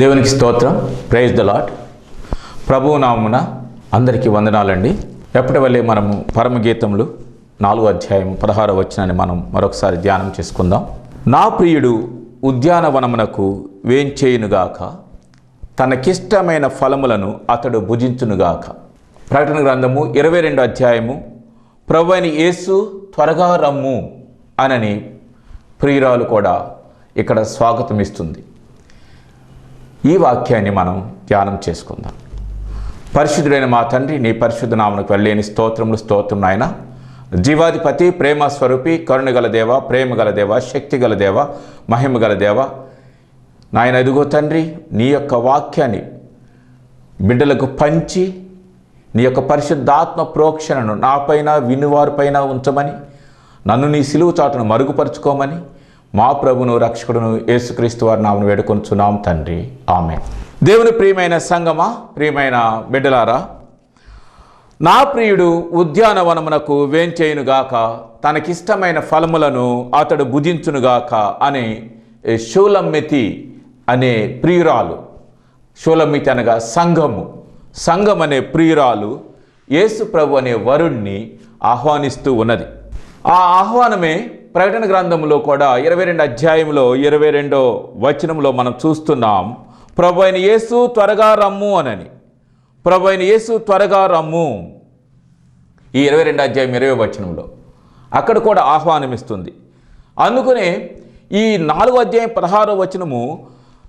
దేవునికి స్తోత్రం. Praise the lot ప్రభువు నామున అందరికీ వందనాలండి. ఎప్పటి వల్లే మనము పరమగీతములు నాలుగు అధ్యాయం పదహారో వచ్చినాన్ని మనం మరొకసారి ధ్యానం చేసుకుందాం. నా ప్రియుడు ఉద్యానవనమునకు వేంచేయునుగాక. తనకిష్టమైన ఫలములను అతడు భుజించునుగాక. ప్రకటన గ్రంథము ఇరవై రెండు అధ్యాయము. ప్రభు యేసు త్వరగా రమ్ము అనని ప్రియురాలు కూడా ఇక్కడ స్వాగతం ఇస్తుంది ఈ వాక్యాన్ని మనం ధ్యానం చేసుకుందాం. పరిశుద్ధుడైన మా తండ్రి నీ పరిశుద్ధ నామనకు వెళ్ళేని స్తోత్రములు స్తోత్రం నాయన. జీవాధిపతి ప్రేమ స్వరూపి కరుణగల దేవ ప్రేమ గల దేవ శక్తి గల దేవ మహిమ గల దేవ. నాయన ఎదుగో తండ్రి నీ యొక్క వాక్యాన్ని బిడ్డలకు పంచి నీ యొక్క పరిశుద్ధాత్మ ప్రోక్షణను నాపైన వినువారిపైన ఉంచమని నన్ను నీ సిలువు చాటును మరుగుపరుచుకోమని మా ప్రభును రక్షకుడును యేసుక్రీస్తు వారి నామను వేడుకొంచున్నాం తండ్రి. ఆమె దేవుని ప్రియమైన సంగమా ప్రియమైన బిడ్డలారా నా ప్రియుడు ఉద్యానవనమునకు వేంచేయునుగాక తనకిష్టమైన ఫలములను అతడు భుజించునుగాక అనే షూలమ్మెతి అనే ప్రియురాలు షూలమ్మితి అనగా సంఘము సంఘం అనే ప్రియురాలు యేసు ప్రభు అనే వరుణ్ణి ఆహ్వానిస్తూ ఉన్నది. ఆ ఆహ్వానమే ప్రకటన గ్రంథంలో కూడా ఇరవై రెండు అధ్యాయంలో ఇరవై రెండో వచనంలో మనం చూస్తున్నాం ప్రభు అయిన యేసు త్వరగా రమ్ము అనని. ప్రభు అయిన యేసు త్వరగా రమ్ము ఈ ఇరవై రెండు అధ్యాయం ఇరవై వచనంలో అక్కడ కూడా ఆహ్వానమిస్తుంది. అందుకనే ఈ నాలుగో అధ్యాయం పదహారో వచనము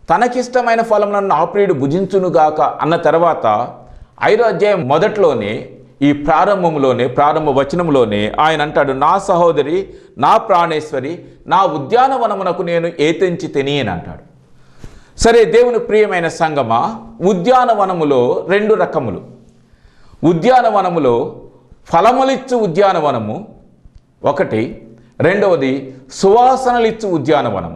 తనకిష్టమైన ఫలములను నా ప్రియుడు భుజించునుగాక అన్న తర్వాత ఐదో అధ్యాయం మొదట్లోనే ఈ ప్రారంభంలోనే ప్రారంభ వచనంలోనే ఆయన అంటాడు నా సహోదరి నా ప్రాణేశ్వరి నా ఉద్యానవనమునకు నేను ఏతెంచి తిని అని అంటాడు. సరే దేవుని ప్రియమైన సంగమా? ఉద్యానవనములో రెండు రకములు. ఉద్యానవనములో ఫలములిచ్చు ఉద్యానవనము ఒకటి. రెండవది సువాసనలిచ్చు ఉద్యానవనం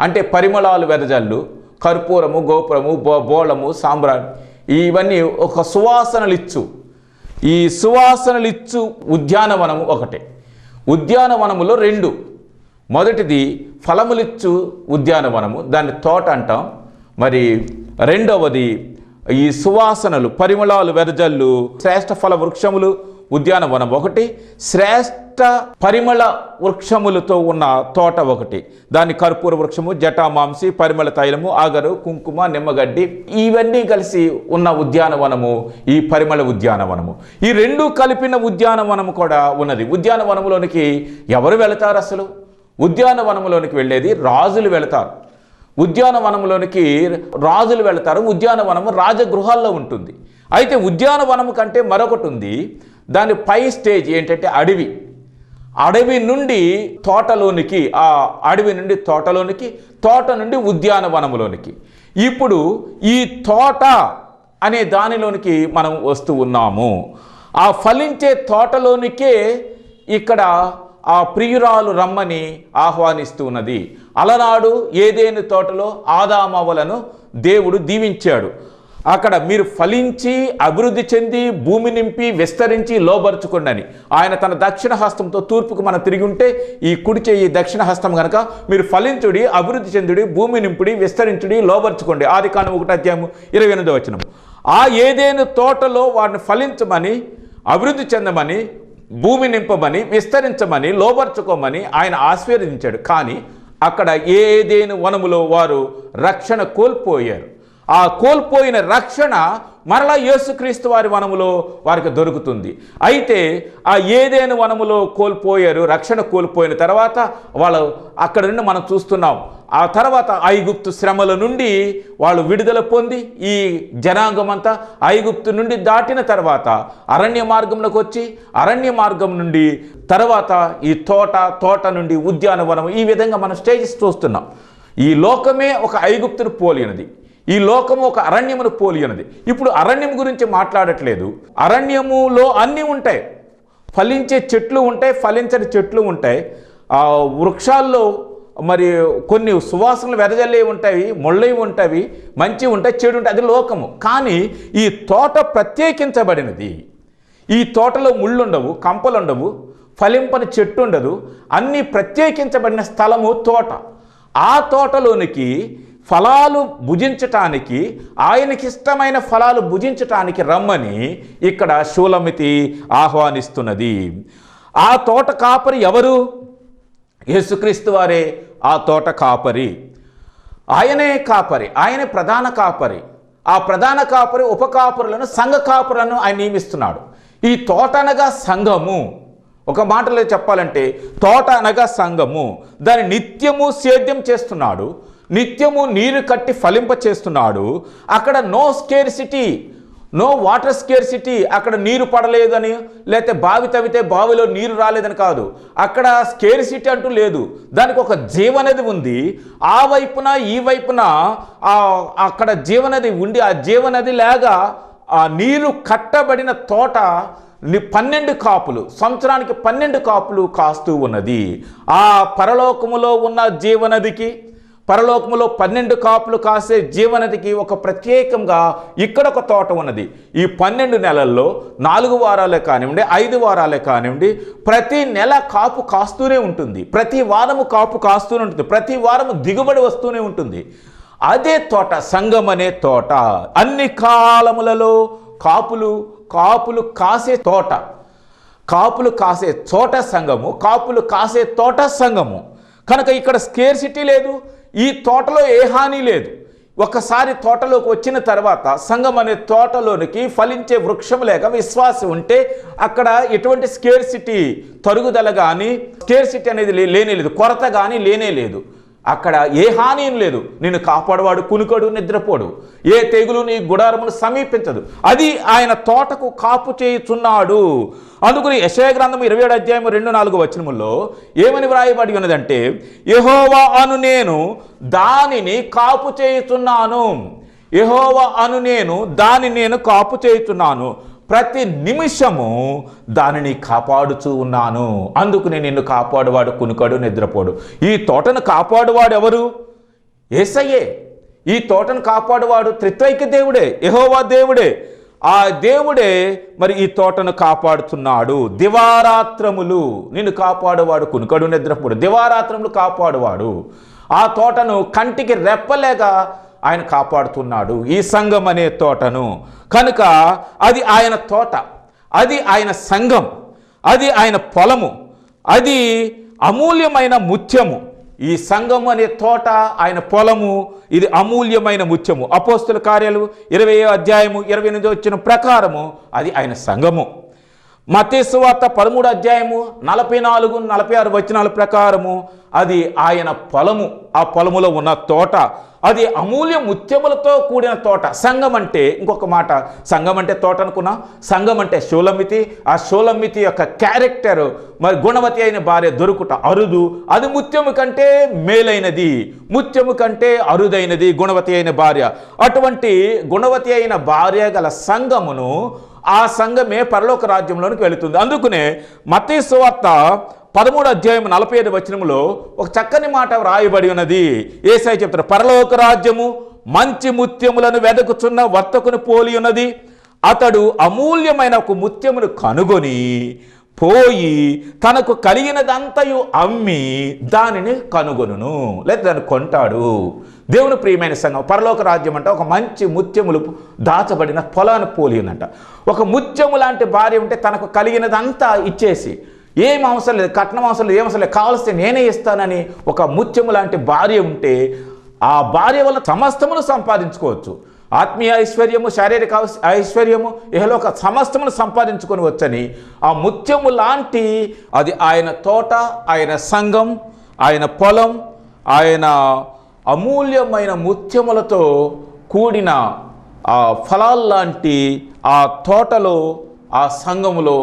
అంటే పరిమళాలు వెదజల్లు కర్పూరము గోపురము బో బోళము సాంబ్రాణి ఇవన్నీ ఒక సువాసనలిచ్చు ఈ సువాసనలిచ్చు ఉద్యానవనము ఒకటే. ఉద్యానవనములో రెండు. మొదటిది ఫలములిచ్చు ఉద్యానవనము దాన్ని తోట అంటాం. మరి రెండవది ఈ సువాసనలు పరిమళాలు వెదజల్లు శ్రేష్ఠ ఫల వృక్షములు ఉద్యానవనం ఒకటి శ్రేష్ఠ పరిమళ వృక్షములతో ఉన్న తోట ఒకటి. దాని కర్పూర వృక్షము జటామాంసి పరిమళ తైలము ఆగరు కుంకుమ నిమ్మగడ్డి ఇవన్నీ కలిసి ఉన్న ఉద్యానవనము ఈ పరిమళ ఉద్యానవనము. ఈ రెండు కలిపిన ఉద్యానవనము కూడా ఉన్నది. ఉద్యానవనములోనికి ఎవరు వెళతారు అసలు? ఉద్యానవనంలోనికి వెళ్ళేది రాజులు వెళతారు. ఉద్యానవనంలోనికి రాజులు వెళతారు. ఉద్యానవనము రాజగృహాల్లో ఉంటుంది. అయితే ఉద్యానవనము కంటే మరొకటి ఉంది. దాని పై స్టేజ్ ఏంటంటే అడవి. అడవి నుండి తోటలోనికి ఆ అడవి నుండి తోటలోనికి తోట నుండి ఉద్యానవనములోనికి. ఇప్పుడు ఈ తోట అనే దానిలోనికి మనం వస్తూ ఉన్నాము. ఆ ఫలించే తోటలోనికే ఇక్కడ ఆ ప్రియురాలు రమ్మని ఆహ్వానిస్తున్నది అలనాడు ఏదేని తోటలో ఆదామవలను దేవుడు దీవించాడు. అక్కడ మీరు ఫలించి అభివృద్ధి చెంది భూమి నింపి విస్తరించి లోబరుచుకోండి ఆయన తన దక్షిణ హస్తంతో తూర్పుకు మనం తిరిగి ఉంటే ఈ కుడి చేయి దక్షిణ హస్తం కనుక మీరు ఫలించుడి అభివృద్ధి చెందుడి భూమి నింపుడి విస్తరించుడి లోబరుచుకోండి. ఆది కాను ఒకటి అధ్యాయము ఇరవై ఎనిమిదో వచనం. ఆ ఏదేను తోటలో వారిని ఫలించమని అభివృద్ధి చెందమని భూమి నింపమని విస్తరించమని లోబర్చుకోమని ఆయన ఆశీర్వదించాడు. కానీ అక్కడ ఏదేను వనములో వారు రక్షణ కోల్పోయారు. ఆ కోల్పోయిన రక్షణ మరలా యేసుక్రీస్తు వారి వనములో వారికి దొరుకుతుంది. అయితే ఆ ఏదేను వనములో కోల్పోయారు రక్షణ కోల్పోయిన తర్వాత వాళ్ళు అక్కడ నుండి మనం చూస్తున్నాం ఆ తర్వాత ఐగుప్తు శ్రమల నుండి వాళ్ళు విడుదల పొంది ఈ జనాంగం అంతా ఐగుప్తు నుండి దాటిన తర్వాత అరణ్య మార్గంలోకి వచ్చి అరణ్య మార్గం నుండి తర్వాత ఈ తోట తోట నుండి ఉద్యానవనం ఈ విధంగా మనం స్టేజెస్ చూస్తున్నాం. ఈ లోకమే ఒక ఐగుప్తును పోలినది. ఈ లోకము ఒక అరణ్యమును పోలి ఉన్నది. ఇప్పుడు అరణ్యం గురించి మాట్లాడట్లేదు. అరణ్యములో అన్నీ ఉంటాయి. ఫలించే చెట్లు ఉంటాయి ఫలించని చెట్లు ఉంటాయి. ఆ వృక్షాల్లో మరి కొన్ని సువాసనలు వెదజల్లే ఉంటాయి ముళ్ళవి ఉంటాయి మంచి ఉంటాయి చెడు ఉంటాయి. అది లోకము. కానీ ఈ తోట ప్రత్యేకించబడినది. ఈ తోటలో ముళ్ళు ఉండవు కంపలుండవు ఫలింపని చెట్టు ఉండదు. అన్నీ ప్రత్యేకించబడిన స్థలము తోట. ఆ తోటలోనికి ఫలాలు భుజించటానికి ఆయనకిష్టమైన ఫలాలు భుజించటానికి రమ్మని ఇక్కడ శూలమితి ఆహ్వానిస్తున్నది. ఆ తోట కాపరి ఎవరు? యేసుక్రీస్తు వారే ఆ తోట కాపరి. ఆయనే కాపరి ఆయనే ప్రధాన కాపరి. ఆ ప్రధాన కాపరి ఉపకాపరులను సంఘ కాపురులను ఆయన నియమిస్తున్నాడు. ఈ తోట అనగా సంఘము. ఒక మాటలో చెప్పాలంటే తోట అనగా సంఘము. దాన్ని నిత్యము సేద్యం చేస్తున్నాడు. నిత్యము నీరు కట్టి ఫలింప చేస్తున్నాడు. అక్కడ no scarcity no water scarcity అక్కడ నీరు పడలేదని లేకపోతే బావి తవ్వితే బావిలో నీరు రాలేదని కాదు. అక్కడ స్కేర్ సిటీ అంటూ లేదు. దానికి ఒక జీవనది ఉంది. ఆ వైపున ఈ వైపున అక్కడ జీవనది ఉండి ఆ జీవనది లేగా ఆ నీరు కట్టబడిన తోట పన్నెండు కాపులు సంవత్సరానికి పన్నెండు కాపులు కాస్తూ ఉన్నది. ఆ పరలోకములో ఉన్న జీవనదికి పరలోకములో పన్నెండు కాపులు కాసే జీవనదికి ఒక ప్రత్యేకంగా ఇక్కడ ఒక తోట ఉన్నది. ఈ పన్నెండు నెలల్లో నాలుగు వారాలే కానివ్వండి ఐదు వారాలే కానివ్వండి ప్రతి నెల కాపు కాస్తూనే ఉంటుంది. ప్రతి వారము కాపు కాస్తూనే ఉంటుంది. ప్రతి వారము దిగుబడి వస్తూనే ఉంటుంది. అదే తోట సంఘం అనే తోట అన్ని కాలములలో కాపులు కాపులు కాసే తోట. కాపులు కాసే చోట సంఘము కాపులు కాసే తోట సంఘము కనుక ఇక్కడ స్కేర్ సిటీ లేదు. ఈ తోటలో ఏ హాని లేదు. ఒకసారి తోటలోకి వచ్చిన తర్వాత సంఘం అనే తోటలోనికి ఫలించే వృక్షం లేక విశ్వాసం ఉంటే అక్కడ ఎటువంటి స్కేర్ సిటీ తరుగుదల కానీ స్కేర్ సిటీ అనేది లే- లేనే లేదు. కొరత కానీ లేనే లేదు. అక్కడ ఏ హాని లేదు. నిన్ను కాపాడువాడు కునుకడు నిద్రపోడు. ఏ తెగులు నీ గుడారమును సమీపించదు. అది ఆయన తోటకు కాపు చేయుచున్నాడు. అందుకని యశయ గ్రంథం ఇరవై ఏడు అధ్యాయం రెండు నాలుగు వచనముల్లో ఏమని వ్రాయబడి ఉన్నదంటే యహోవా అను నేను దానిని కాపు చేయుచున్నాను. యహోవా అను నేను దాని నేను కాపు చేయుచున్నాను. ప్రతి నిమిషము దానిని కాపాడుచూ ఉన్నాను. అందుకు నేను నిన్ను కాపాడువాడు కునుకడు నిద్రపోడు. ఈ తోటను కాపాడువాడు ఎవరు? ఏసయ్యే. ఈ తోటను కాపాడువాడు త్రిత్వైక దేవుడే యహోవా దేవుడే. ఆ దేవుడే మరి ఈ తోటను కాపాడుతున్నాడు. దివారాత్రములు నిన్ను కాపాడువాడు కునుకడు నిద్రపోడు. దివారాత్రములు కాపాడువాడు. ఆ తోటను కంటికి రెప్పలేక ఆయన కాపాడుతున్నాడు ఈ సంఘం అనే తోటను. కనుక అది ఆయన తోట అది ఆయన సంఘం అది ఆయన పొలము అది అమూల్యమైన ముత్యము. ఈ సంఘం అనే తోట ఆయన పొలము ఇది అమూల్యమైన ముత్యము. అపోస్తుల కార్యాలు ఇరవై అధ్యాయము ఇరవై ఎనిమిది వచ్చిన ప్రకారము అది ఆయన సంఘము. మతేశ్వార్త పదమూడు అధ్యాయము నలభై నాలుగు నలభై ఆరు వచనాల ప్రకారము అది ఆయన పొలము. ఆ పొలములో ఉన్న తోట అది అమూల్య ముత్యములతో కూడిన తోట. సంఘం అంటే ఇంకొక మాట. సంఘం అంటే తోట అనుకున్నా. సంఘం అంటే షోలమితి ఆ షోలమితి యొక్క క్యారెక్టర్ మరి గుణవతి అయిన భార్య దొరుకుట అరుదు. అది ముత్యము కంటే మేలైనది. ముత్యము కంటే అరుదైనది గుణవతి అయిన భార్య. అటువంటి గుణవతి అయిన భార్య గల సంఘమును ఆ సంఘమే పరలోక రాజ్యంలోనికి వెళుతుంది. అందుకనే మతీశ్వార్త పదమూడు అధ్యాయం నలభై ఐదు వచనములో ఒక చక్కని మాట వ్రాయబడి ఉన్నది. ఏసై చెప్తారు పరలోక రాజ్యము మంచి ముత్యములను వెదకుచున్న వర్తకుని పోలి ఉన్నది. అతడు అమూల్యమైన ఒక ముత్యమును కనుగొని పోయి తనకు కలిగినదంతయు అమ్మి దానిని కనుగొనును. లేదా దాన్ని కొంటాడు. దేవుని ప్రియమైన సంఘం పరలోక రాజ్యం అంటే ఒక మంచి ముత్యములు దాచబడిన పొలాన్ని పోలి ఉందంట. ఒక ముత్యము లాంటి భార్య ఉంటే తనకు కలిగినదంతా ఇచ్చేసి ఏం అవసరం లేదు కట్నం అవసరం లేదు ఏం అవసరం లేదు కావలిస్తే నేనే ఇస్తానని ఒక ముత్యము లాంటి భార్య ఉంటే ఆ భార్య వల్ల సమస్తమును సంపాదించుకోవచ్చు. ఆత్మీయ ఐశ్వర్యము శారీరక ఐశ్వర్యము ఐశ్వర్యము ఇహలోక సమస్తమును సంపాదించుకొని వచ్చని ఆ ముత్యము లాంటి అది ఆయన తోట ఆయన సంఘం ఆయన పొలం ఆయన అమూల్యమైన ముత్యములతో కూడిన ఆ ఫలాల్లాంటి ఆ తోటలో ఆ సంఘములో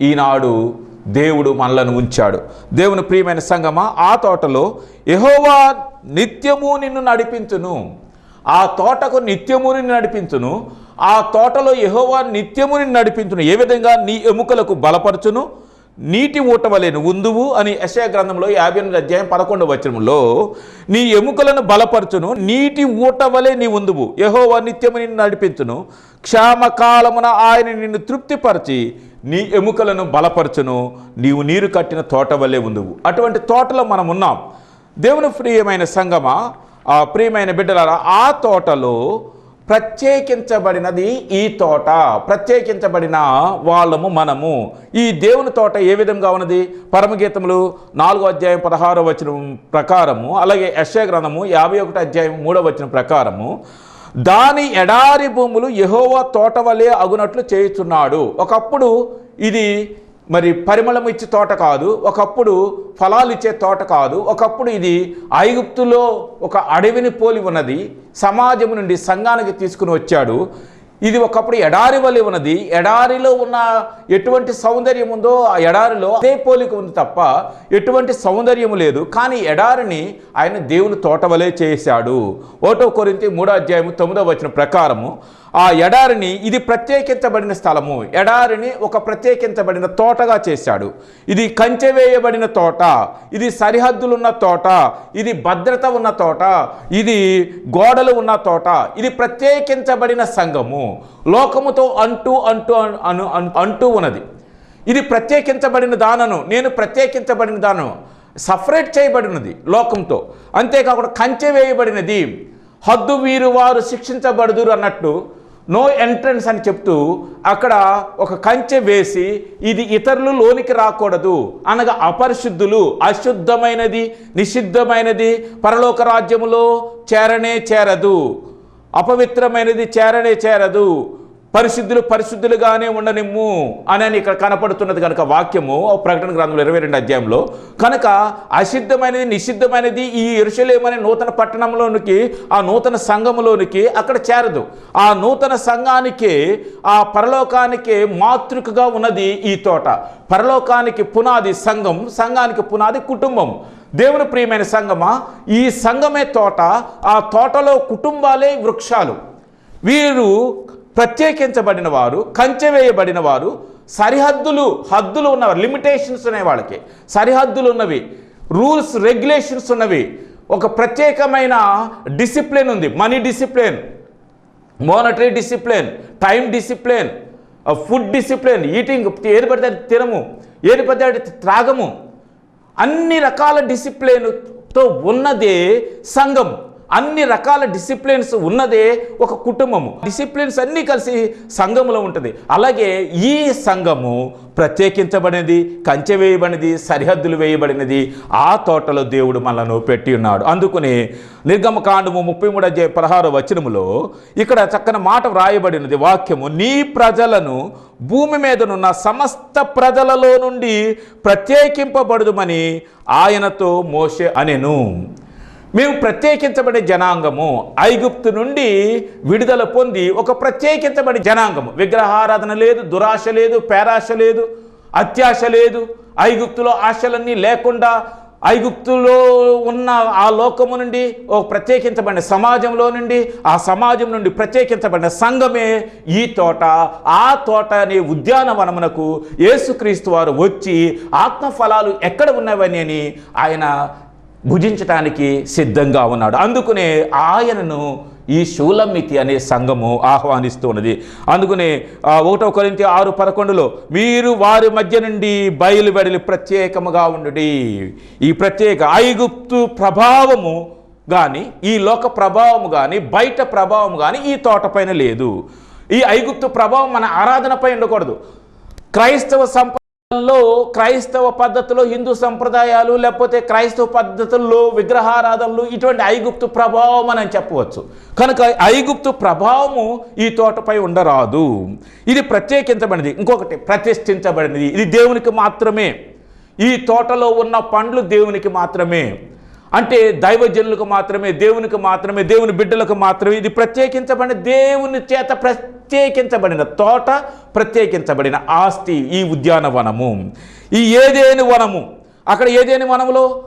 ఈనాడు దేవుడు మనలను ఉంచాడు. దేవుని ప్రియమైన సంగమా ఆ తోటలో యహోవా నిత్యము నిన్ను నడిపించును. ఆ తోటకు నిత్యము నిన్ను నడిపించును. ఆ తోటలో యహోవా నిత్యము నిన్ను నడిపించును. ఏ విధంగా నీ ఎముకలకు బలపరచును? నీటి ఊట ఉందువు అని యశయ గ్రంథంలో యాభై ఎనిమిది అధ్యాయం పదకొండవ వచనంలో నీ ఎముకలను బలపరచును నీటి ఊట వలె నీ ఉందువు. యెహోవా నిత్యము నిన్ను నడిపించును. క్షామకాలమున ఆయన నిన్ను తృప్తిపరిచి నీ ఎముకలను బలపరచును. నీవు నీరు కట్టిన తోట వలె ఉందువు. అటువంటి తోటలో మనం ఉన్నాం. దేవుని ప్రియమైన సంగమ ఆ ప్రియమైన బిడ్డలారా ఆ తోటలో ప్రత్యేకించబడినది ఈ తోట ప్రత్యేకించబడిన వాళ్ళము మనము. ఈ దేవుని తోట ఏ విధంగా ఉన్నది? పరమగీతములు నాలుగో అధ్యాయం పదహారో వచనం ప్రకారము అలాగే యశ్య గ్రంథము యాభై ఒకటి అధ్యాయం మూడో వచనం ప్రకారము దాని ఎడారి భూములు యెహోవా తోట వలె అగునట్లు చేయుచున్నాడు. ఒకప్పుడు ఇది మరి పరిమళం ఇచ్చే తోట కాదు ఒకప్పుడు ఫలాలు ఇచ్చే తోట కాదు ఒకప్పుడు ఇది ఐగుప్తులో ఒక అడవిని పోలి ఉన్నది సమాజం నుండి సంఘానికి తీసుకుని వచ్చాడు. ఇది ఒకప్పుడు ఎడారి వలె ఉన్నది ఎడారిలో ఉన్న ఎటువంటి సౌందర్యం ఉందో ఆ ఎడారిలో అదే పోలిక ఉంది తప్ప ఎటువంటి సౌందర్యం లేదు. కానీ ఎడారిని ఆయన దేవుని తోట వలె చేశాడు. ఓటో కొరింత మూడో అధ్యాయము తొమ్మిదో వచ్చిన ప్రకారము ఆ ఎడారిని ఇది ప్రత్యేకించబడిన స్థలము. ఎడారిని ఒక ప్రత్యేకించబడిన తోటగా చేశాడు. ఇది కంచె వేయబడిన తోట. ఇది సరిహద్దులున్న తోట. ఇది భద్రత ఉన్న తోట. ఇది గోడలు ఉన్న తోట. ఇది ప్రత్యేకించబడిన సంఘము. లోకముతో అంటూ అంటూ అను అంటూ ఉన్నది. ఇది ప్రత్యేకించబడిన దానను. నేను ప్రత్యేకించబడిన దానను. సపరేట్ చేయబడినది లోకంతో. అంతేకాకుండా కంచె వేయబడినది. హద్దు వీరు వారు శిక్షించబడదురు అన్నట్టు నో ఎంట్రన్స్ అని చెప్తూ అక్కడ ఒక కంచె వేసి ఇది ఇతరులు లోనికి రాకూడదు అనగా అపరిశుద్ధులు అశుద్ధమైనది నిషిద్ధమైనది పరలోక రాజ్యములో చేరనే చేరదు అపవిత్రమైనది చేరనే చేరదు. పరిశుద్ధులు పరిశుద్ధులుగానే ఉండనిమ్ము అని అని ఇక్కడ కనపడుతున్నది కనుక వాక్యము ప్రకటన గ్రంథంలో ఇరవై రెండు అధ్యాయంలో. కనుక అసిద్ధమైనది నిషిద్ధమైనది ఈ ఇరుషలేమనే నూతన పట్టణంలోనికి ఆ నూతన సంఘములోనికి అక్కడ చేరదు. ఆ నూతన సంఘానికి ఆ పరలోకానికి మాతృకగా ఉన్నది ఈ తోట. పరలోకానికి పునాది సంఘం సంఘానికి పునాది కుటుంబం. దేవుని ప్రియమైన సంఘమా ఈ సంఘమే తోట ఆ తోటలో కుటుంబాలే వృక్షాలు. వీరు ప్రత్యేకించబడిన వారు కంచె వేయబడిన వారు సరిహద్దులు హద్దులు ఉన్నవారు లిమిటేషన్స్ ఉన్నాయి వాళ్ళకి. సరిహద్దులు ఉన్నవి రూల్స్ రెగ్యులేషన్స్ ఉన్నవి. ఒక ప్రత్యేకమైన డిసిప్లిన్ ఉంది. Money discipline monetary discipline time discipline food discipline eating ఏది పడితే తినము ఏది పడితే త్రాగము. అన్ని రకాల డిసిప్లిన్తో ఉన్నదే సంఘం. అన్ని రకాల డిసిప్లిన్స్ ఉన్నదే ఒక కుటుంబము. డిసిప్లిన్స్ అన్నీ కలిసి సంఘములో ఉంటుంది. అలాగే ఈ సంఘము ప్రత్యేకించబడినది కంచె వేయబడినది సరిహద్దులు వేయబడినది ఆ తోటలో దేవుడు మనను పెట్టి ఉన్నాడు. అందుకని నిర్గమకాండము ముప్పై మూడు అధ్యాయ పదహారు వచనములో ఇక్కడ చక్కని మాట వ్రాయబడినది వాక్యము నీ ప్రజలను భూమి మీదనున్న సమస్త ప్రజలలో నుండి ప్రత్యేకింపబడుదుమని ఆయనతో మోసే అనెను. మేము ప్రత్యేకించబడే జనాంగము. ఐగుప్తు నుండి విడుదల పొంది ఒక ప్రత్యేకించబడి జనాంగము. విగ్రహారాధన లేదు దురాశ లేదు పేరాశ లేదు అత్యాశ లేదు. ఐగుప్తులో ఆశలన్నీ లేకుండా ఐగుప్తులో ఉన్న ఆ లోకము నుండి ఒక ప్రత్యేకించబడిన సమాజంలో నుండి ఆ సమాజం నుండి ప్రత్యేకించబడిన సంఘమే ఈ తోట. ఆ తోట అనే ఉద్యానవనమునకు యేసుక్రీస్తు వారు వచ్చి ఆత్మఫలాలు ఎక్కడ ఉన్నవని అని ఆయన భుజించటానికి సిద్ధంగా ఉన్నాడు. అందుకనే ఆయనను ఈ శూలమితి అనే సంఘము ఆహ్వానిస్తూ ఉన్నది అందుకనే ఒకటో కొరింత ఆరు పదకొండులో మీరు వారి మధ్య నుండి బయలువెడలి ప్రత్యేకముగా ఉండుడి. ఈ ప్రత్యేక ఐగుప్తు ప్రభావము కానీ ఈ లోక ప్రభావము కానీ బయట ప్రభావం కానీ ఈ తోటపైన లేదు. ఈ ఐగుప్తు ప్రభావం మన ఆరాధనపై ఉండకూడదు. క్రైస్తవ సంప లో క్రైస్తవ పద్ధతిలో హిందూ సంప్రదాయాలు లేకపోతే క్రైస్తవ పద్ధతుల్లో విగ్రహారాధనలు ఇటువంటి ఐగుప్తు ప్రభావం అని చెప్పవచ్చు. కనుక ఐగుప్తు ప్రభావము ఈ తోటపై ఉండరాదు. ఇది ప్రత్యేకించబడినది. ఇంకొకటి ప్రతిష్ఠించబడినది. ఇది దేవునికి మాత్రమే. ఈ తోటలో ఉన్న పండ్లు దేవునికి మాత్రమే. అంటే దైవజనులకు మాత్రమే దేవునికి మాత్రమే దేవుని బిడ్డలకు మాత్రమే ఇది ప్రత్యేకించబడిన దేవుని చేత ప్రత్యేకించబడిన తోట ప్రత్యేకించబడిన ఆస్తి ఈ ఉద్యానవనము. ఈ ఏదేని వనము? అక్కడ ఏదేని వనములో?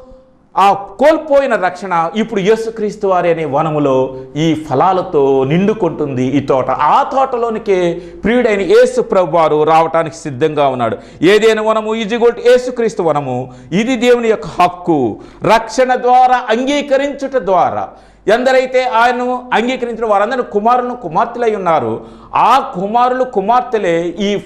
ఆ కోల్పోయిన రక్షణ ఇప్పుడు యేసుక్రీస్తు వారి అనే వనములో ఈ ఫలాలతో నిండుకుంటుంది ఈ తోట. ఆ తోటలోనికి ప్రియుడైన యేసు ప్రభు వారు రావటానికి సిద్ధంగా ఉన్నాడు. ఏదైనా వనము ఈజిగోల్ట్ యేసుక్రీస్తు వనము ఇది దేవుని యొక్క హక్కు. రక్షణ ద్వారా అంగీకరించుట ద్వారా. ఎందరైతే ఆయనను అంగీకరించిన వారందరూ కుమారులను కుమార్తెలై ఉన్నారు. ఆ కుమారులు కుమార్తెలే ఈ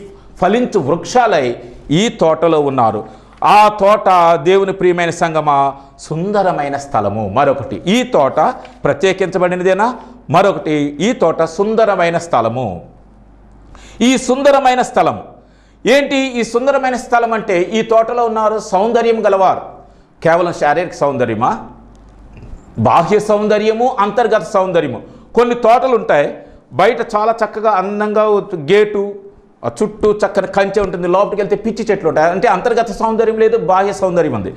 ఫలించు వృక్షాలై ఈ తోటలో ఉన్నారు. ఆ తోట దేవుని ప్రియమైన సంగమా? సుందరమైన స్థలము. మరొకటి ఈ తోట ప్రత్యేకించబడినదేనా? మరొకటి ఈ తోట సుందరమైన స్థలము. ఈ సుందరమైన స్థలం ఏంటి ఈ సుందరమైన స్థలం అంటే? ఈ తోటలో ఉన్నారు సౌందర్యం గలవారు. కేవలం శారీరక సౌందర్యమా? బాహ్య సౌందర్యము అంతర్గత సౌందర్యము. కొన్ని తోటలు ఉంటాయి బయట చాలా చక్కగా అందంగా గేటు చుట్టూ చక్కని కంచె ఉంటుంది లోపలికి వెళ్తే పిచ్చి చెట్లు ఉంటాయి. అంటే అంతర్గత సౌందర్యం లేదు బాహ్య సౌందర్యం ఉంది.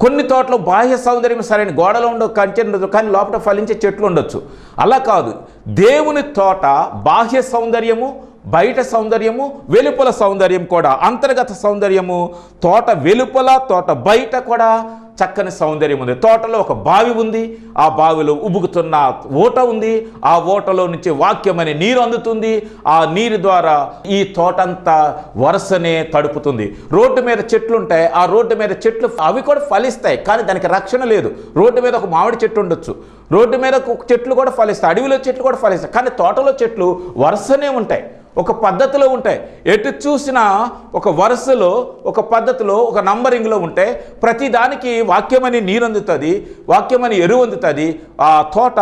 కొన్ని తోటలో బాహ్య సౌందర్యం సరైన గోడలో ఉండవు కంచె ఉండదు కానీ లోపల ఫలించే చెట్లు ఉండొచ్చు. అలా కాదు. దేవుని తోట బాహ్య సౌందర్యము బయట సౌందర్యము వెలుపల సౌందర్యం కూడా. అంతర్గత సౌందర్యము తోట వెలుపల తోట బయట కూడా చక్కని సౌందర్యం ఉంది. తోటలో ఒక బావి ఉంది. ఆ బావిలో ఉబుకుతున్న ఓట ఉంది. ఆ ఓటలో నుంచి వాక్యం అనే నీరు అందుతుంది. ఆ నీరు ద్వారా ఈ తోటంతా వరుసనే తడుపుతుంది. రోడ్డు మీద చెట్లు ఉంటాయి ఆ రోడ్డు మీద చెట్లు అవి కూడా ఫలిస్తాయి. కానీ దానికి రక్షణ లేదు. రోడ్డు మీద ఒక మామిడి చెట్టు ఉండొచ్చు. రోడ్డు మీద చెట్లు కూడా ఫలిస్తాయి. అడవిలో చెట్లు కూడా ఫలిస్తాయి. కానీ తోటలో చెట్లు వరుసనే ఉంటాయి. ఒక పద్ధతిలో ఉంటాయి. ఎటు చూసినా ఒక వరుసలో ఒక పద్ధతిలో ఒక నంబరింగ్లో ఉంటే ప్రతిదానికి వాక్యమని నీరు అందుతుంది వాక్యమని ఎరువు అందుతుంది ఆ తోట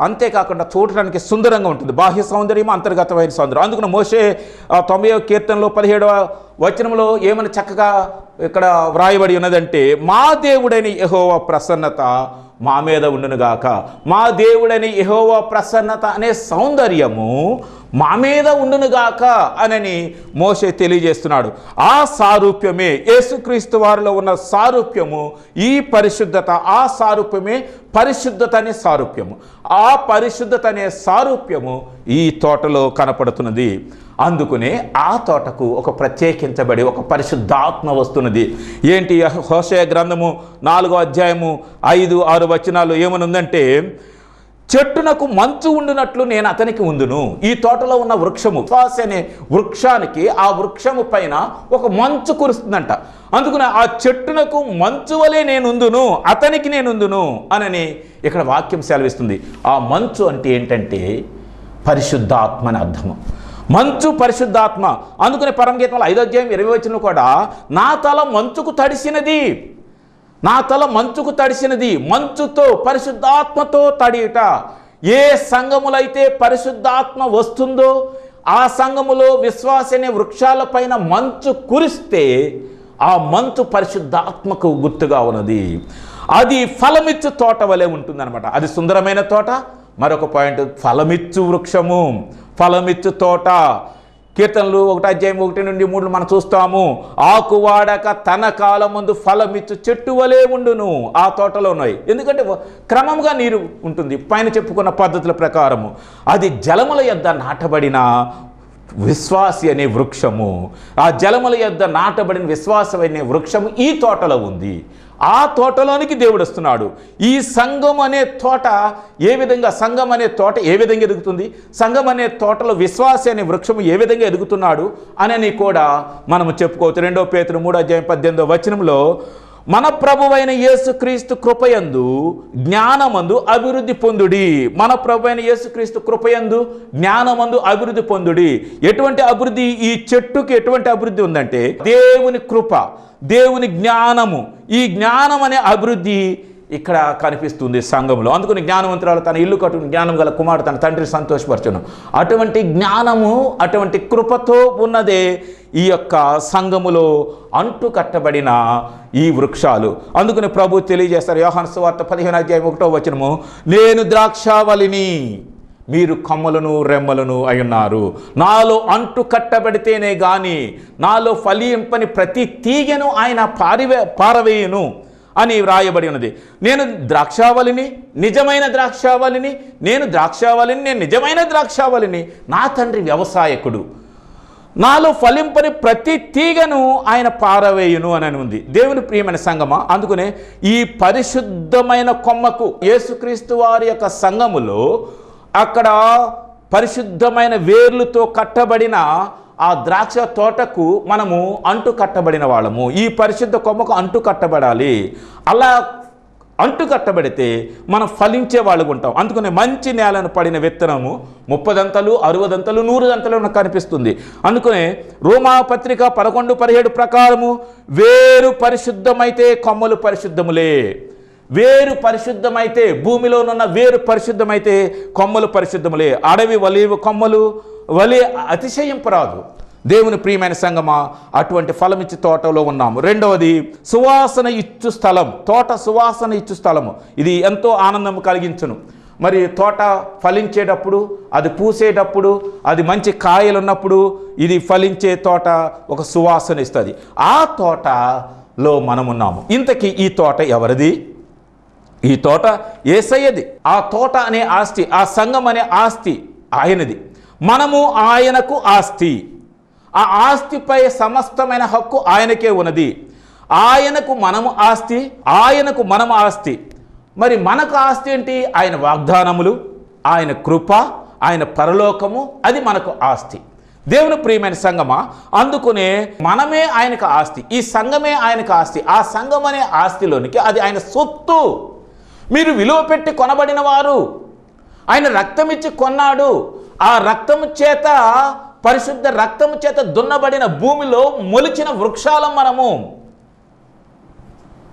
అంతేకాకుండా చూడటానికి సుందరంగా ఉంటుంది. బాహ్య సౌందర్యం అంతర్గతమైన సౌందర్యం. అందుకని మోసే తొంభై కీర్తనలో పదిహేడవ వచనంలో ఏమని చక్కగా ఇక్కడ వ్రాయబడి ఉన్నదంటే మా దేవుడని యహోవ ప్రసన్నత మా మీద ఉండునుగాక మా దేవుడని యహోవ ప్రసన్నత అనే సౌందర్యము మా మీద ఉండునుగాక అనని మోషే తెలియజేస్తున్నాడు. ఆ సారూప్యమే యేసుక్రీస్తు వారిలో ఉన్న సారూప్యము ఈ పరిశుద్ధత ఆ సారూప్యమే పరిశుద్ధత అనే సారూప్యము. ఆ పరిశుద్ధత అనే సారూప్యము ఈ తోటలో కనపడుతున్నది. అందుకునే ఆ తోటకు ఒక ప్రత్యేకించబడి ఒక పరిశుద్ధాత్మ వస్తున్నది. ఏంటి హోషయ గ్రంథము నాలుగో అధ్యాయము ఐదు ఆరు వచనాలు ఏమనుందంటే చెట్టునకు మంచు ఉండునట్లు నేను అతనికి ఉందును. ఈ తోటలో ఉన్న వృక్షము శ్వాస అనే వృక్షానికి ఆ వృక్షము పైన ఒక మంచు కురుస్తుందంట. అందుకని ఆ చెట్టునకు మంచు వలె నేనుందును అతనికి నేనుందును అనని ఇక్కడ వాక్యం సెలవిస్తుంది. ఆ మంచు అంటే ఏంటంటే పరిశుద్ధాత్మ అని అర్థము. మంచు పరిశుద్ధాత్మ. అందుకని పరంగీతంలో ఐదో అధ్యాయం ఇరవై వచ్చిన కూడా నా తల మంచుకు తడిసినది నా తల మంచుకు తడిసినది మంచుతో పరిశుద్ధాత్మతో తడియుట. ఏ సంఘములైతే పరిశుద్ధాత్మ వస్తుందో ఆ సంఘములో విశ్వాసనే వృక్షాలపైన మంచు కురిస్తే ఆ మంచు పరిశుద్ధాత్మకు గుర్తుగా ఉన్నది. అది ఫలమిచ్చు తోట వలె ఉంటుందన్నమాట. అది సుందరమైన తోట మరొక పాయింట్ ఫలమిచ్చు వృక్షము ఫలమిచ్చు తోట. కీర్తనలు ఒకటి అధ్యాయం ఒకటి నుండి మూడు మనం చూస్తాము. ఆకు వాడక తన కాలం ముందు ఫలమిచ్చు చెట్టు వలె ఉండును. ఆ తోటలో ఉన్నాయి. ఎందుకంటే క్రమంగా నీరు ఉంటుంది. పైన చెప్పుకున్న పద్ధతుల ప్రకారము. అది జలముల యొద్ద నాటబడిన విశ్వాసి అనే వృక్షము. ఆ జలముల యొద్ద నాటబడిన విశ్వాసం అనే వృక్షము ఈ తోటలో ఉంది. ఆ తోటలోనికి దేవుడు వస్తున్నాడు. ఈ సంఘం అనే తోట ఏ విధంగా సంఘం అనే తోట ఏ విధంగా ఎదుగుతుంది? సంఘం అనే తోటలో విశ్వాసి అనే వృక్షము ఏ విధంగా ఎదుగుతున్నాడు? అని కూడా మనము చెప్పుకోవచ్చు. రెండో పేతులు మూడో అధ్యాయం పద్దెనిమిదో వచనంలో మన ప్రభువైన యేసుక్రీస్తు కృపయందు జ్ఞానమందు అభివృద్ధి పొందుడి. మన ప్రభువైన యేసుక్రీస్తు కృపయందు జ్ఞానమందు అభివృద్ధి పొందుడి. ఎటువంటి అభివృద్ధి? ఈ చెట్టుకి ఎటువంటి అభివృద్ధి ఉందంటే దేవుని కృప దేవుని జ్ఞానము. ఈ జ్ఞానం అనే అభివృద్ధి ఇక్కడ కనిపిస్తుంది సంఘంలో అందుకని జ్ఞానవంతురాలు తన ఇల్లు కట్టుకుని జ్ఞానం గల కుమారుడు తన తండ్రి సంతోషపరచును. అటువంటి జ్ఞానము అటువంటి కృపతో ఉన్నదే ఈ యొక్క సంఘములో అంటు కట్టబడిన ఈ వృక్షాలు. అందుకని ప్రభు తెలియజేస్తారు. యోహాను సువార్త పదిహేను అధ్యాయం ఒకటో వచనము నేను ద్రాక్షావళిని మీరు కొమ్మలను రెమ్మలను అయ్యున్నారు. నాలో అంటు కట్టబడితేనే గాని నాలో ఫలింపని ప్రతి తీగను ఆయన పారివే పారవేయును. అని వ్రాయబడి ఉన్నది. నేను ద్రాక్షావళిని నిజమైన ద్రాక్షావళిని నేను ద్రాక్షావళిని నేను నిజమైన ద్రాక్షావళిని నా తండ్రి వ్యవసాయకుడు. నాలో ఫలింపని ప్రతి తీగను ఆయన పారవేయును అని ఉంది. దేవుని ప్రియమైన సంగమా? అందుకనే ఈ పరిశుద్ధమైన కొమ్మకు యేసుక్రీస్తు వారి యొక్క సంఘములో అక్కడ పరిశుద్ధమైన వేర్లతో కట్టబడిన ఆ ద్రాక్ష తోటకు మనము అంటు కట్టబడిన వాళ్ళము. ఈ పరిశుద్ధ కొమ్మకు అంటు కట్టబడాలి. అలా అంటు కట్టబడితే మనం ఫలించే వాళ్ళు ఉంటాం. అందుకనే మంచి నేలను పడిన విత్తనము ముప్పదంతలు అరవదంతలు నూరుదంతలు నాకు కనిపిస్తుంది. అందుకనే రోమా పత్రిక పదకొండు పదిహేడు ప్రకారము వేరు పరిశుద్ధమైతే కొమ్మలు పరిశుద్ధములే. వేరు పరిశుద్ధమైతే భూమిలోనున్న వేరు పరిశుద్ధమైతే కొమ్మలు పరిశుద్ధములే. అడవి వలివ కొమ్మలు వలి అతిశయింపరాదు దేవుని ప్రియమైన సంగమా అటువంటి ఫలమిచ్చి తోటలో ఉన్నాము. రెండవది సువాసన ఇచ్చు స్థలం. తోట సువాసన ఇచ్చు స్థలము. ఇది ఎంతో ఆనందం కలిగించును. మరి తోట ఫలించేటప్పుడు అది పూసేటప్పుడు అది మంచి కాయలు ఉన్నప్పుడు ఇది ఫలించే తోట ఒక సువాసన ఇస్తుంది. ఆ తోటలో మనమున్నాము. ఇంతకీ ఈ తోట ఎవరిది? ఈ తోట ఏసయ్యది. ఆ తోట అనే ఆస్తి ఆ సంఘం అనే ఆస్తి ఆయనది. మనము ఆయనకు ఆస్తి. ఆ ఆస్తిపై సమస్తమైన హక్కు ఆయనకే ఉన్నది. ఆయనకు మనము ఆస్తి ఆయనకు మనము ఆస్తి. మరి మనకు ఆస్తి ఏంటి? ఆయన వాగ్దానములు ఆయన కృప ఆయన పరలోకము అది మనకు ఆస్తి. దేవుని ప్రియమైన సంగమా అందుకునే మనమే ఆయనకు ఆస్తి. ఈ సంఘమే ఆయనకు ఆస్తి. ఆ సంఘం అనే ఆస్తిలోనికి అది ఆయన సొత్తు. మీరు విలువ పెట్టి కొనబడిన వారు. ఆయన రక్తమిచ్చి కొన్నాడు. ఆ రక్తము చేత పరిశుద్ధ రక్తము చేత దున్నబడిన భూమిలో మొలిచిన వృక్షాలం మనము.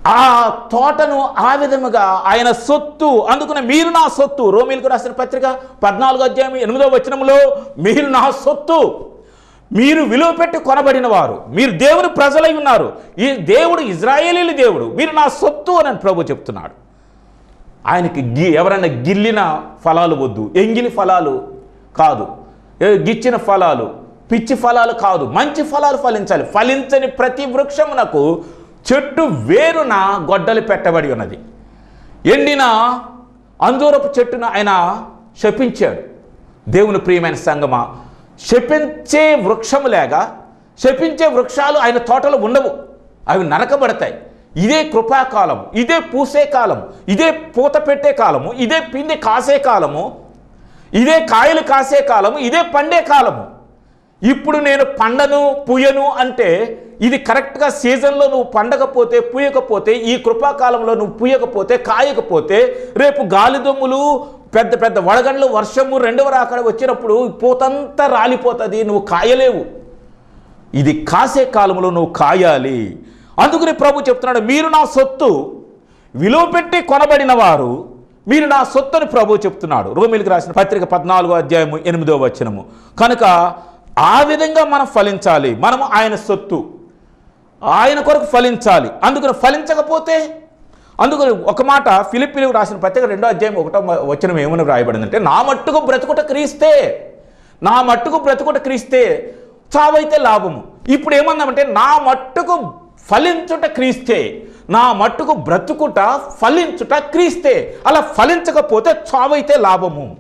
ఆ తోటను ఆ విధముగా ఆయన సొత్తు అందుకునే మీరు నా సొత్తు. రోమిలకు రాసిన పత్రిక పద్నాలుగు అధ్యాయం ఎనిమిదో వచనంలో మీరు నా సొత్తు. మీరు విలువ పెట్టి కొనబడిన వారు. మీరు దేవుని ప్రజలై ఉన్నారు. ఈ దేవుడు ఇజ్రాయేలీల దేవుడు. మీరు నా సొత్తు అని ప్రభు చెప్తున్నాడు. ఆయనకి గి ఎవరైనా గిల్లిన ఫలాలు వద్దు. ఎంగిలి ఫలాలు కాదు. గిచ్చిన ఫలాలు పిచ్చి ఫలాలు కాదు. మంచి ఫలాలు ఫలించాలి. ఫలించని ప్రతి వృక్షమునకు చెట్టు వేరున గొడ్డలు పెట్టబడి ఉన్నది. ఎండిన అంజూరపు చెట్టును ఆయన శపించాడు. దేవుని ప్రియమైన సంగమా శపించే వృక్షము లేక శపించే వృక్షాలు ఆయన తోటలో ఉండవు. అవి నరకబడతాయి. ఇదే కృపాకాలం ఇదే పూసే కాలం ఇదే పూత పెట్టే కాలము ఇదే పిండి కాసే కాలము ఇదే కాయలు కాసే కాలము ఇదే పండే కాలము. ఇప్పుడు నేను పండను పూయను అంటే ఇది కరెక్ట్గా సీజన్లో నువ్వు పండకపోతే పూయకపోతే ఈ కృపాకాలంలో నువ్వు పూయకపోతే కాయకపోతే రేపు గాలిదొమ్ములు పెద్ద పెద్ద వడగండ్లు వర్షము రెండవ రాకడ వచ్చినప్పుడు పూతంతా రాలిపోతుంది నువ్వు కాయలేవు. ఇది కాసే కాలంలో నువ్వు కాయాలి. అందుకని ప్రభు చెప్తున్నాడు మీరు నా సొత్తు విలువ పెట్టి కొనబడిన వారు మీరు నా సొత్తును ప్రభు చెప్తున్నాడు. రోమిలికి రాసిన పత్రిక పద్నాలుగో అధ్యాయము ఎనిమిదో వచనము. కనుక ఆ విధంగా మనం ఫలించాలి. మనము ఆయన సొత్తు. ఆయన కొరకు ఫలించాలి. అందుకని ఫలించకపోతే అందుకని ఒక మాట ఫిలిపిలకు రాసిన పత్రిక రెండో అధ్యాయం ఒకటో వచనం ఏమని రాయబడిందంటే నా మట్టుకు బ్రతుకుట క్రీస్తే. నా మట్టుకు బ్రతుకుట క్రీస్తే చావైతే లాభము. ఇప్పుడు ఏమన్నామంటే నా మట్టుకు ఫలించుట క్రీస్తే. నా మట్టుకు బ్రతుకుట ఫలించుట క్రీస్తే. అలా ఫలించకపోతే చావైతే లాభము.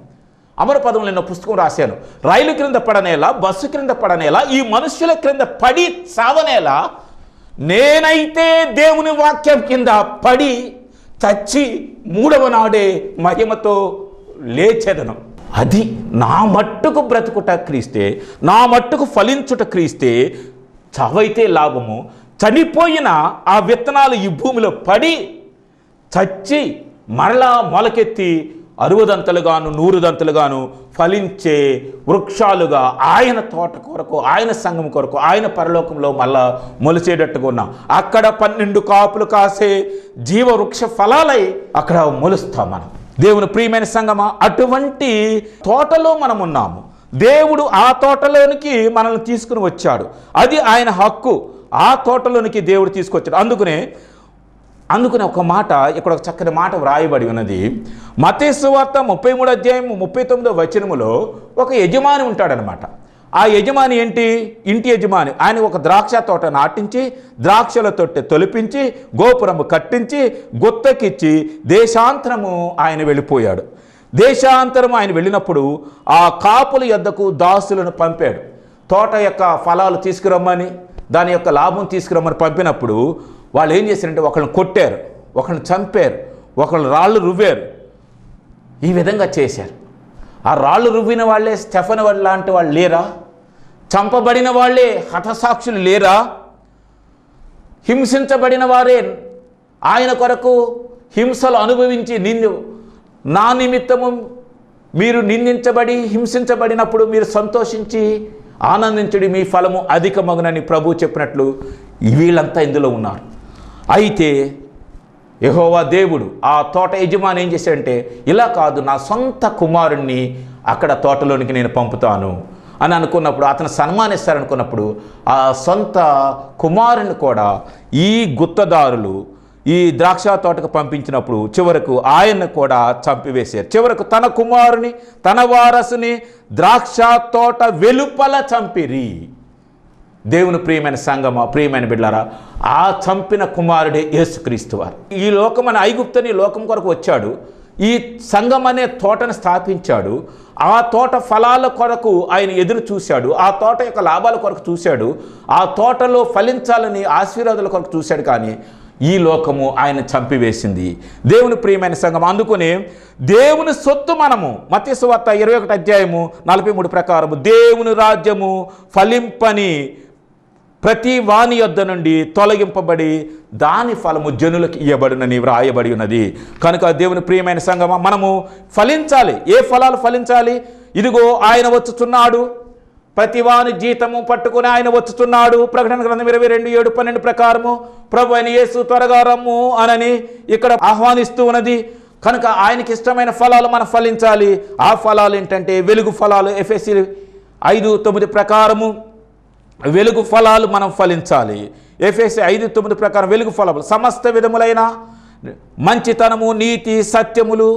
అమర పదములు నేను పుస్తకం రాశాను. రైలు క్రింద పడనేలా బస్సు క్రింద పడనేలా ఈ మనుష్యుల క్రింద పడి చావనేలా నేనైతే దేవుని వాక్యం కింద పడి చచ్చి మూడవ నాడే మహిమతో లేచెదను. అది నా మట్టుకు బ్రతుకుట క్రీస్తే నా మట్టుకు ఫలించుట క్రీస్తే చవైతే లాభము. చనిపోయిన ఆ విత్తనాలు ఈ భూమిలో పడి చచ్చి మరలా మొలకెత్తి అరువదంతలుగాను నూరుదంతలుగాను ఫలించే వృక్షాలుగా ఆయన తోట కొరకు ఆయన సంఘం కొరకు ఆయన పరలోకంలో మళ్ళా మొలిచేటట్టుగా ఉన్నాం. అక్కడ పన్నెండు కాపులు కాసే జీవవృక్ష ఫలాలై అక్కడ మొలుస్తాం మనం. దేవుని ప్రియమైన సంగమా అటువంటి తోటలో మనం ఉన్నాము. దేవుడు ఆ తోటలోనికి మనల్ని తీసుకుని వచ్చాడు. అది ఆయన హక్కు. ఆ తోటలోనికి దేవుడు తీసుకొచ్చాడు. అందుకనే అందుకని ఒక మాట ఇక్కడ ఒక చక్కని మాట వ్రాయబడి ఉన్నది. మతేసు వార్త ముప్పై మూడు అధ్యాయం ముప్పై తొమ్మిదో వచనములో ఒక యజమాని ఉంటాడనమాట ఆ యజమాని ఏంటి? ఇంటి యజమాని. ఆయన ఒక ద్రాక్ష తోట నాటించి ద్రాక్షల తొట్టె తొలిపించి గోపురము కట్టించి గుత్తకిచ్చి దేశాంతరము ఆయన వెళ్ళిపోయాడు. దేశాంతరం ఆయన వెళ్ళినప్పుడు ఆ కాపుల యొద్దకు దాసులను పంపాడు. తోట యొక్క ఫలాలు తీసుకురమ్మని దాని యొక్క లాభం తీసుకురమ్మని పంపినప్పుడు వాళ్ళు ఏం చేశారంటే ఒకళ్ళని కొట్టారు ఒకళ్ళని చంపారు ఒకళ్ళు రాళ్ళు రువ్వారు. ఈ విధంగా చేశారు. ఆ రాళ్ళు రువ్విన వాళ్ళే స్టెఫన్ వాళ్ళ లాంటి వాళ్ళు లేరా? చంపబడిన వాళ్ళే హతసాక్షులు లేరా? హింసించబడిన వారే ఆయన కొరకు హింసలు అనుభవించి నిన్ను నా నిమిత్తము మీరు నిందించబడి హింసించబడినప్పుడు మీరు సంతోషించి ఆనందించడి మీ ఫలము అధికమగునని ప్రభు చెప్పినట్లు వీళ్ళంతా ఇందులో ఉన్నారు. అయితే యహోవా దేవుడు ఆ తోట యజమాని ఏం చేశాడంటే ఇలా కాదు నా సొంత కుమారుణ్ణి అక్కడ తోటలోనికి నేను పంపుతాను అని అనుకున్నప్పుడు అతను సన్మానిస్తారనుకున్నప్పుడు ఆ సొంత కుమారుని కూడా ఈ గుత్తదారులు ఈ ద్రాక్ష తోటకు పంపించినప్పుడు చివరకు ఆయన్ని కూడా చంపివేశారు. చివరకు తన కుమారుని తన వారసుని ద్రాక్ష తోట వెలుపల చంపిరి. దేవుని ప్రియమైన సంగమ ప్రియమైన బిడ్డారా ఆ చంపిన కుమారుడే యేసుక్రీస్తు వారు. ఈ లోకం ఐగుప్తని లోకం కొరకు వచ్చాడు. ఈ సంఘం అనే తోటను స్థాపించాడు. ఆ తోట ఫలాల కొరకు ఆయన ఎదురు చూశాడు. ఆ తోట యొక్క లాభాల కొరకు చూశాడు. ఆ తోటలో ఫలించాలని ఆశీర్వాదాల కొరకు చూశాడు కానీ ఈ లోకము ఆయన చంపివేసింది. దేవుని ప్రియమైన సంఘం అందుకుని దేవుని సొత్తు మనము మత్స్యవార్త ఇరవై ఒకటి అధ్యాయము నలభై మూడు ప్రకారము దేవుని రాజ్యము ఫలింపని ప్రతి వాణి యొద్ద నుండి తొలగింపబడి దాని ఫలము జనులకు ఇవ్వబడినని వ్రాయబడి ఉన్నది. కనుక దేవుని ప్రియమైన సంగమ మనము ఫలించాలి. ఏ ఫలాలు ఫలించాలి? ఇదిగో ఆయన వచ్చుచున్నాడు. ప్రతివాని జీతము పట్టుకుని ఆయన వచ్చుతున్నాడు. ప్రకటన గ్రంథం ఇరవై రెండు ఏడు పన్నెండు ప్రకారము. ప్రభు అయిన యేసు త్వరగా రమ్ము అనని ఇక్కడ ఆహ్వానిస్తూ ఉన్నది. కనుక ఆయనకి ఇష్టమైన ఫలాలు మనం ఫలించాలి. ఆ ఫలాలు ఏంటంటే వెలుగు ఫలాలు. ఎఫ్ఎస్సి ఐదు తొమ్మిది ప్రకారము వెలుగు ఫలాలు మనం ఫలించాలి. ఎఫ్ఎస్సి ఐదు తొమ్మిది ప్రకారం వెలుగు ఫలములు. సమస్త విధములైన మంచితనము నీతి సత్యములు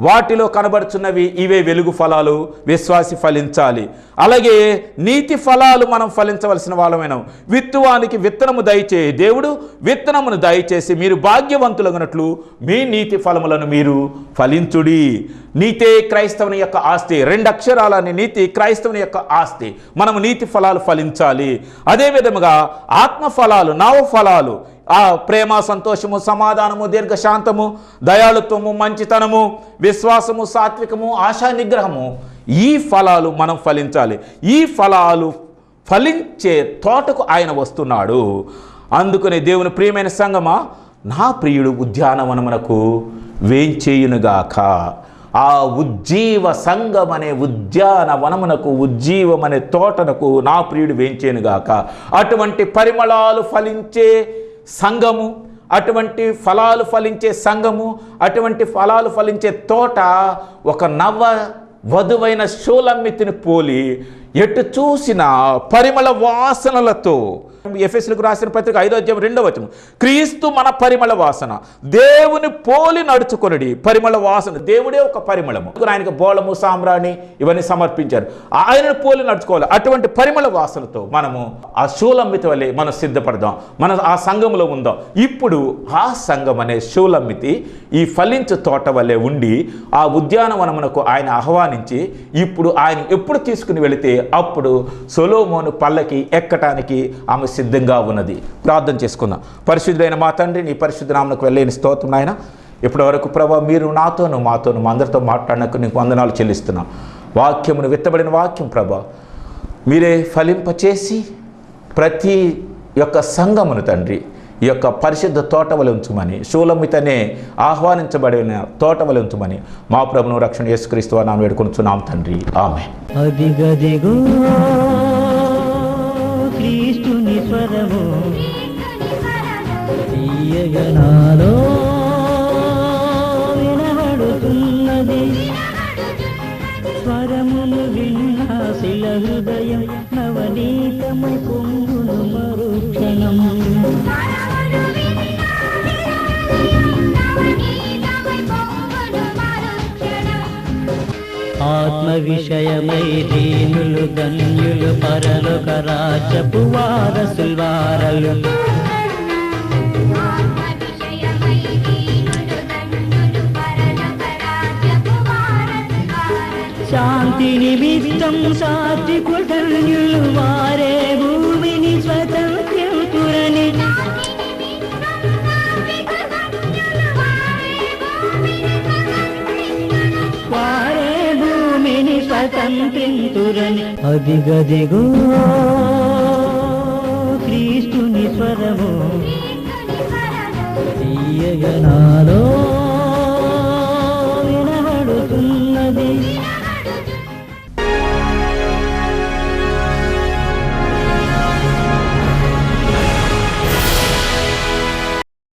వాటిలో కనబడుచున్నవి ఇవే వెలుగు ఫలాలు విశ్వాసి ఫలించాలి. అలాగే నీతి ఫలాలు మనం ఫలించవలసిన వాళ్ళమైన. విత్తువానికి విత్తనము దయచే దేవుడు విత్తనమును దయచేసి మీరు భాగ్యవంతులగినట్లు మీ నీతి ఫలములను మీరు ఫలించుడి. నీతే క్రైస్తవుని యొక్క ఆస్తి. రెండు అక్షరాలని నీతి క్రైస్తవుని యొక్క ఆస్తి. మనము నీతి ఫలాలు ఫలించాలి. అదే విధముగా ఆత్మ ఫలాలు నవ ఫలాలు ఆ ప్రేమ సంతోషము సమాధానము దీర్ఘశాంతము దయాళుత్వము మంచితనము విశ్వాసము సాత్వికము ఆశా నిగ్రహము ఈ ఫలాలు మనం ఫలించాలి. ఈ ఫలాలు ఫలించే తోటకు ఆయన వస్తున్నాడు. అందుకనే దేవుని ప్రియమైన సంగమా నా ప్రియుడు ఉద్యానవనమునకు వేంచేయునుగాక. ఆ ఉజ్జీవ సంఘం అనే ఉద్యానవనమునకు ఉజ్జీవం అనే తోటనకు నా ప్రియుడు వేంచేనుగాక అటువంటి పరిమళాలు ఫలించే సంఘము అటువంటి ఫలాలు ఫలించే సంఘము అటువంటి ఫలాలు ఫలించే తోట ఒక నవ వధువైన శూలమ్మితిని పోలి ఎటు చూసిన పరిమళ వాసనలతో ఎఫ్ఎస్లకు రాసిన పత్రిక ఐదో అధ్యాయం రెండవ వచనం. క్రీస్తు మన పరిమళ వాసన. దేవుని పోలి నడుచుకొనిడి పరిమళ వాసన. దేవుడే ఒక పరిమళము. ఆయనకు బోళము సామ్రాణి ఇవన్నీ సమర్పించారు. ఆయనను పోలి నడుచుకోవాలి. అటువంటి పరిమళ వాసనతో మనము ఆ శూలమ్మితి వల్లే మనం సిద్ధపడదాం. మన ఆ సంఘంలో ఉందాం. ఇప్పుడు ఆ సంఘం అనే శూలమ్మితి ఈ ఫలించు తోట వల్లే ఉండి ఆ ఉద్యానవనమునకు ఆయన ఆహ్వానించి ఇప్పుడు ఆయన ఎప్పుడు తీసుకుని వెళితే అప్పుడు సొలోమోను పల్లకి ఎక్కటానికి ఆమె సిద్ధంగా ఉన్నది. ప్రార్థన చేసుకుందాం. పరిశుద్ధులైన మా తండ్రి నీ పరిశుద్ధ నామకు వెళ్ళేని స్తోత్రం నాయన. ఇప్పటివరకు ప్రభా మీరు నాతోను మాతోను మా అందరితో మాట్లాడినకు నీకు వందనాలు చెల్లిస్తున్నాం. వాక్యమును విత్తబడిన వాక్యం ప్రభా మీరే ఫలింపచేసి ప్రతి యొక్క సంఘమును తండ్రి ఈ యొక్క పరిశుద్ధ తోటవలి ఉంచుమని శూలమితనే ఆహ్వానించబడిన తోటవలి ఉంచుమని మా ప్రభును రక్షణ యేసుక్రీస్తు వారి నామం వేడుకొనుచున్నాం తండ్రి. ఆమె తీయగనాలో వినబడుతున్నది. స్వరములు విన్నాశిల హృదయం నవనీతమై పొంగును మరుక్షణం. ఆత్మ విషయమై దీనులు ధన్యులు పరలోక రాజపు వారసులు వారలు. శాంతి నిమిత్తం సాత్వికులు ధన్యులు వారే భూమిని స్వతంత్రురని వారే భూమిని స్వతంత్రింతురని అదిగదిగో క్రీస్తుని స్వరము. తీయగనాలో